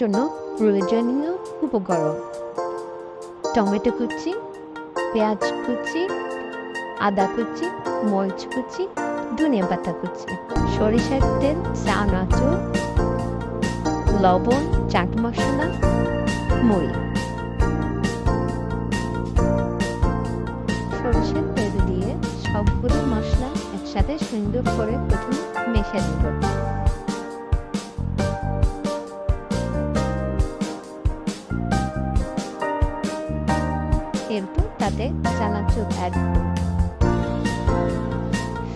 জন্য প্রয়োজনীয় উপকরণ। টমেটো কুচি, পেঁয়াজ কুচি, আদা কুচি, মরিচ কুচি, ধনিয়া পাতা কুচি, সরিষার তেল চানাচুর লবণ, চাট মশলা, মুড়ি। সরিষার তেল দিয়ে সবগুলো মশলা একসাথে সুন্দর করে প্রথমে মেখে দেব এরপর তাতে চানাচুর অ্যাড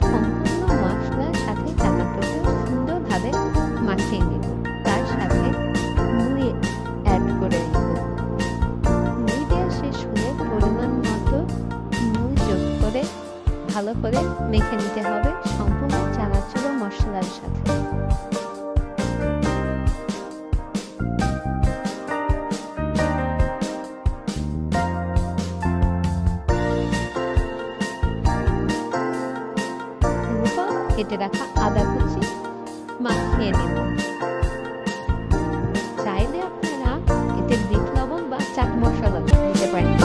সম্পূর্ণ মশলার সাথে সুন্দরভাবে মাখিয়ে তার সাথে অ্যাড করে পরিমাণ মতো করে ভালো করে মেখে নিতে হবে সম্পূর্ণ চানাচুর মশলার সাথে। কেটে রাখা আদা কুচি মাখিয়ে নিন চাইলে আপনারা এতে বিট লবণ বা চাট মশলা দিতে পারেন।